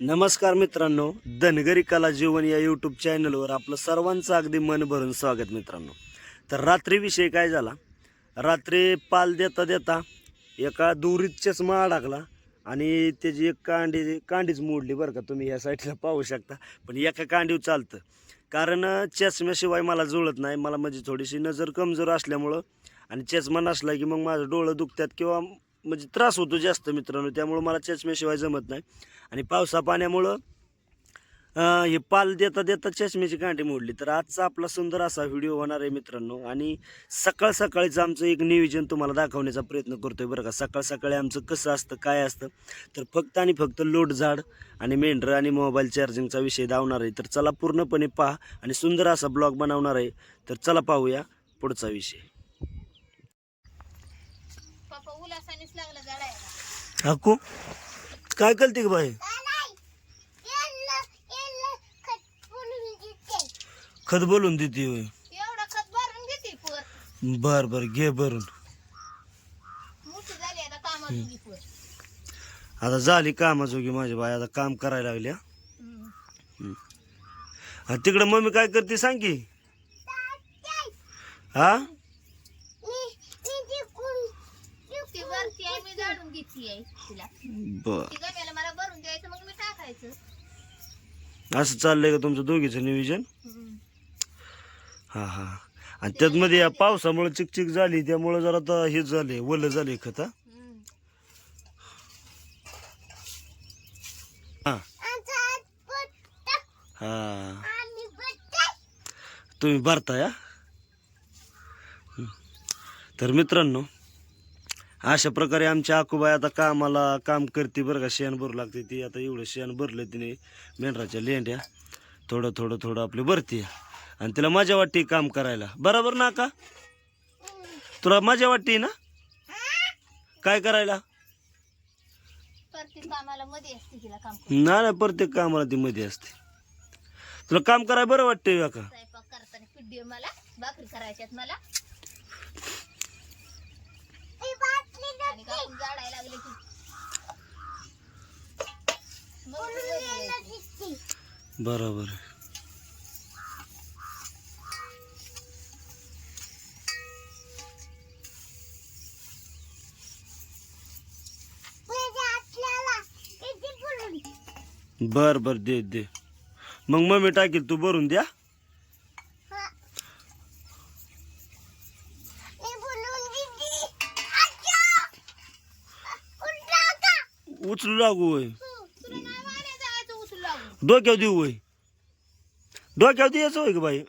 नमस्कार मित्रांनो धनगरी कला जीवन या यूट्यूब चॅनलवर आपलं सर्वांचं अगदी मन भरून स्वागत मित्रांनो. तर रात्रीविषयी काय झाला? रात्री पाल देता देता एका दोरीत चष्मा अडकला आणि त्याची एक कांडी कांडीच मोडली बरं का. तुम्ही या साईडला पाहू शकता पण एका कांडीव चालतं. कारण चष्म्याशिवाय मला जुळत नाही मला म्हणजे थोडीशी नजर कमजोर असल्यामुळं आणि चष्मा नसला की मग माझं डोळं दुखतात किंवा म्हणजे त्रास होतो जास्त मित्रांनो त्यामुळं मला चष्म्याशिवाय जमत नाही. आणि पावसा पाण्यामुळं हे पाल देता देता चष्म्याची कांटी मोडली. तर आजचा आपला सुंदर असा व्हिडिओ होणार आहे मित्रांनो. आणि सकाळ सकाळीचं आमचं एक नियोजन तुम्हाला दाखवण्याचा प्रयत्न करतोय बरं का. सकाळ सकाळी आमचं कसं असतं काय असतं तर फक्त आणि फक्त लोट झाड आणि मेंढरं आणि मोबाईल चार्जिंगचा विषय धावणार आहे. तर चला पूर्णपणे पहा आणि सुंदर असा ब्लॉग बनवणार आहे. तर चला पाहूया पुढचा विषय. हाकू काय करते का बाई? खत बोलून देते होय. बर बर घे भरून. आता झाली कामाजोगी माझी बाई आता काम करायला लागली हा. हा. तिकडं मम्मी काय करते सांग की? हा ती वरती आहे आहे तिला. बर. ती गम्याला मला भरून द्यायचं मग मी टाकायचं. असं चाललंय का तुमचं दोघीचं नियोजन? हा हा. आणि त्यात मध्ये या पावसामुळे चिकचिक झाली त्यामुळे जरा आता हे झाले वलं झाले खत हा? हा. हा. तुम्ही भरताय हा? हं. तर मित्रांनो अशा प्रकारे आमची आकूबाई आता कामाला काम करते बरं का. शेण भरू लागते ती. आता एवढं शेण भरलं तिने मेंढराच्या लेंड्या. थोडं थोडं थोडं आपली भरते. आणि तिला मजा वाटते काम करायला. बरोबर ना का? तुला मजा वाटते ना? काय करायला? प्रत्येक कामाला मध्ये असते तिला काम करून. ना ना प्रत्येक कामाला ती मध्ये असते. तुला काम करायला बरं वाटतंय का? मला भाकरी करायच्यात मला. आणि कापून जाडायला लागले की. मग मी घरी यायचे. बरोबर बर बर दे दे. मग मम्मी टाकील तू भरून द्या. उचलू लागू होय. लागून डोक्यावर देऊ होय. डोक्यावर द्यायचं होय का बाई.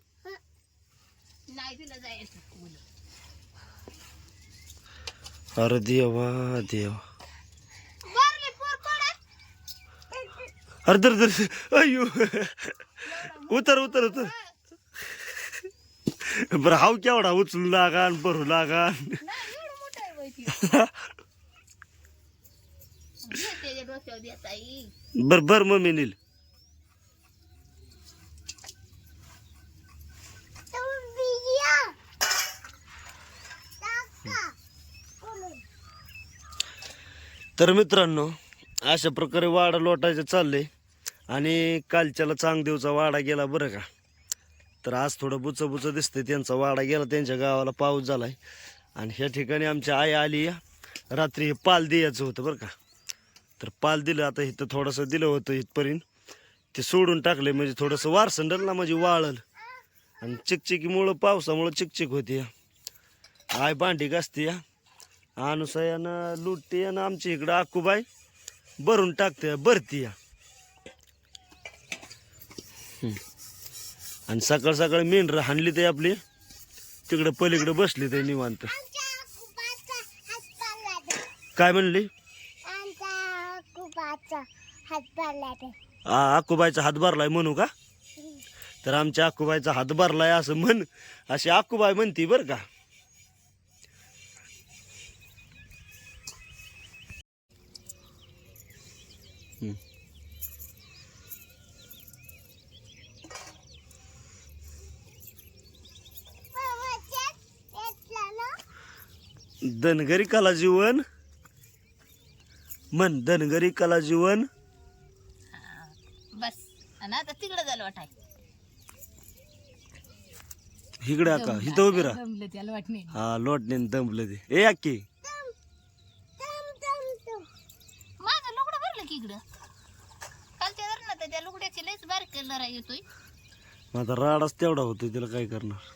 अरे देवा देवा. अरे दर दर अयो उतर उतर उतर. बरं हाव केवढा? उचलू लागा आणि भरू लागा नाही, एवढं मोठं आहे बाई ती. घे त्याच्या डोक्यावर देता येईल. बर बर मम्मी नील. तर मित्रांनो अशा प्रकारे वाडा लोटायचं चाललंय आणि कालच्याला चांगदेवचा वाडा गेला बरं का. तर आज थोडं बुच बुचं दिसतंय त्यांचा वाडा गेला त्यांच्या गावाला पाऊस झालाय. आणि ह्या ठिकाणी आमची आई आली या रात्री हे पाल द्यायचं होतं बरं का. तर पाल दिलं आता इथं थोडंसं दिलं होतं इथपर्यंत. ते सोडून टाकले म्हणजे थोडंसं वारसंडल ना म्हणजे वाळल. आणि चिकचिकीमुळं पावसामुळं चिकचिक होती. आय भांडी घासते. या अनुसयानं लुटते आणि आमच्या इकडं आकूबाई भरून टाकते भरती. या. आणि सकाळ सकाळी मेंढरं हाणली ते आपली. तिकडं पलीकडे बसली ते निवांत. काय म्हणली? आ आकूबाईचा हात भरलाय म्हणू का? तर आमच्या आकूबाईचा हात भरलाय असं म्हण. अशी आकूबाई म्हणती बरं का? हम्म. धनगरी कला जीवन. म्हण धनगरी कला जीवन. बस. आणि आता तिकडे झालं वाटाय. इकडे का इथं उभी राहा. जमलं वाटणे. हा लोटणे दमलं ते. ए अक्की. माझं लुगडं भरलं की इकडं. कालच्या धर ना तर त्या लुगड्याची लयच बारीक कलर येतोय. आता राडाच तेवढा होतो तिला काय करणार?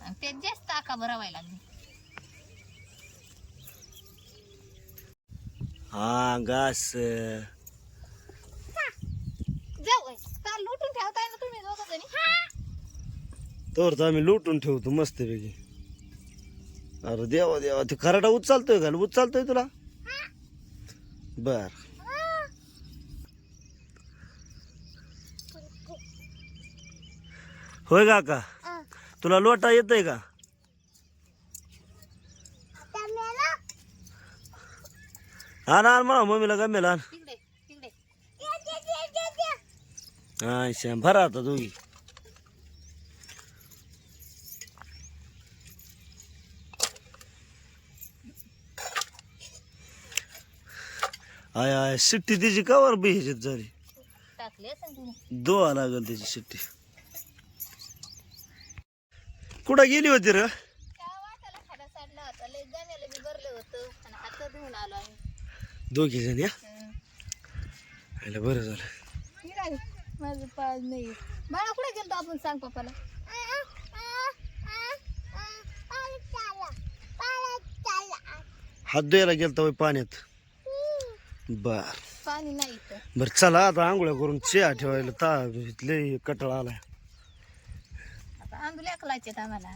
आणि त्यात जास्त आका भरावायला लागली. हा घास लुटून ठेवताय ना तुम्ही दोघं जणी तर तर आम्ही लुटून ठेवतो मस्तपैकी. अरे देवा देवा ते खराटा उचलतोय का? उचलतोय तुला? बर. होय काका? तुला लोटा येतोय का? हा ना म्हणा मम्मीला गमेला आण. तिकडे तिकडे. हा श्याम भरा आता दोघी. आय आय शिट्टी तिची कवर बी ह्याच्यात झाली. टाकले असं तिने. दोहा लागल त्याची शिट्टी. कुठं गेली होती र? त्या वाटाला खडा साडला होता. लय गण्याला बी भरलं होतं. आणि हात धुवून आलो आम्ही. दोघी जण या. आयला बरं झालं. माझं पाय नाही. बाळा कुठे गेलतो आपण सांग पप्पाला. हात धुवायला गेलता होय पाण्यात. बर. पाणी नाही इथं. बर चला आता आंघोळ्या करून चहा ठेवायला. ता लय कटाळा आलाय. आता आंदूल एकलायचे आम्हाला.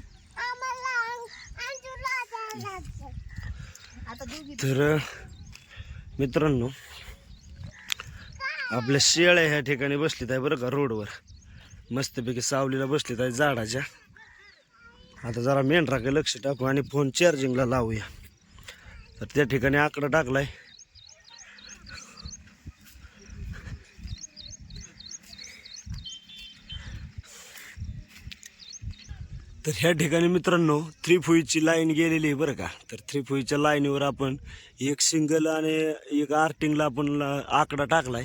आता दोघी तर मित्रांनो आपल्या शेळ्या ह्या ठिकाणी बसलीत आहे बरं का रोडवर. मस्तपैकी सावलीला बसलीत आहे झाडाच्या. आता जरा मेंढराकडे लक्ष टाकू आणि फोन चार्जिंगला लावूया. तर त्या ठिकाणी आकडा टाकलाय. तर ह्या ठिकाणी मित्रांनो थ्री फुईची लाईन गेलेली आहे बरं का. तर थ्री फुईच्या लाईनीवर आपण एक सिंगल आणि एक आर्टिंगला आपण आकडा टाकलाय.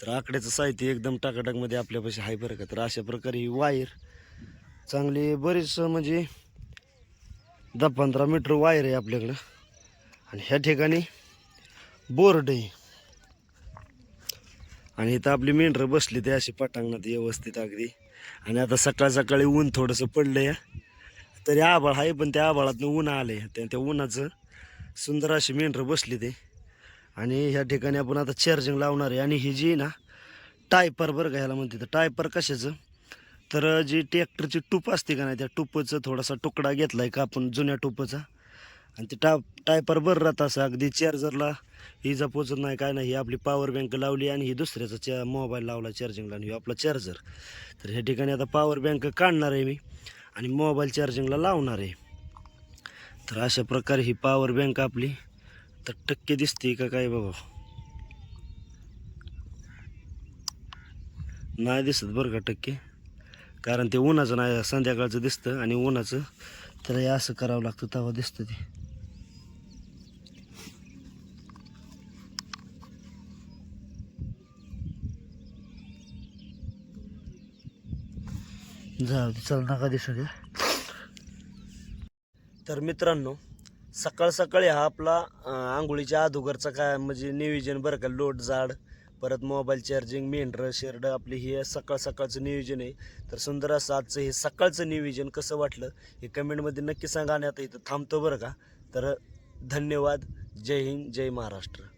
तर आकड्याचं साहित्य एकदम टाकाटाकमध्ये आपल्यापाशी आहे बरं का. तर अशा प्रकारे ही वायर चांगली बरीच म्हणजे दहा पंधरा मीटर वायर आहे आपल्याकडं. आणि ह्या ठिकाणी बोर्ड आहे. आणि इथं आपली मेंढरं बसली ते अशी पटांगणात व्यवस्थित अगदी आणि आता सकाळ सकाळी ऊन थोडंसं पडलंय. तरी आभाळ आहे पण त्या आभाळातनं ऊन आले त्या त्या उन्हाचं सुंदर अशी मेंढरं बसली ते. आणि ह्या ठिकाणी आपण आता चार्जिंग लावणार आहे. आणि ही जी आहे ना टायपर बरं घ्यायला म्हणते तर टायपर कशाचं? तर जी ट्रॅक्टरची टूप असते का नाही त्या टूपचं थोडासा तुकडा घेतला आहे का आपण जुन्या टूपचा. आणि ते टा टायपर बरं राहत असं. अगदी चार्जरला हिजा पोचत नाही काय नाही ही आपली पॉवर बँक लावली आणि ही दुसऱ्याचा च्या मोबाईल लावला चार्जिंगला आणि ही आपला चार्जर तर ह्या ठिकाणी आता पॉवर बँक काढणार आहे मी आणि मोबाईल चार्जिंगला लावणार आहे. तर अशा प्रकारे ही पॉवर बँक आपली तर टक्के दिसते का काय बाबा? नाही दिसत बरं का टक्के. कारण ते उन्हाचं नाही संध्याकाळचं दिसतं आणि उन्हाचं. तर हे असं करावं लागतं तेव्हा दिसतं ते. जाऊ चल नका दिसू द्या तर मित्रांनो सकाळ सकाळी हा आपला आंघोळीच्या अधोगरचा काय म्हणजे नियोजन बरं का? लोट जाड परत मोबाईल चार्जिंग मेंढरं शेरडं आपली हे सकाळ सकाळचं नियोजन आहे. तर सुंदर असं आजचं हे सकाळचं नियोजन कसं वाटलं हे कमेंटमध्ये नक्की सांगा आणि आता इथं थांबतो बरं का? तर धन्यवाद. जय हिंद जय महाराष्ट्र.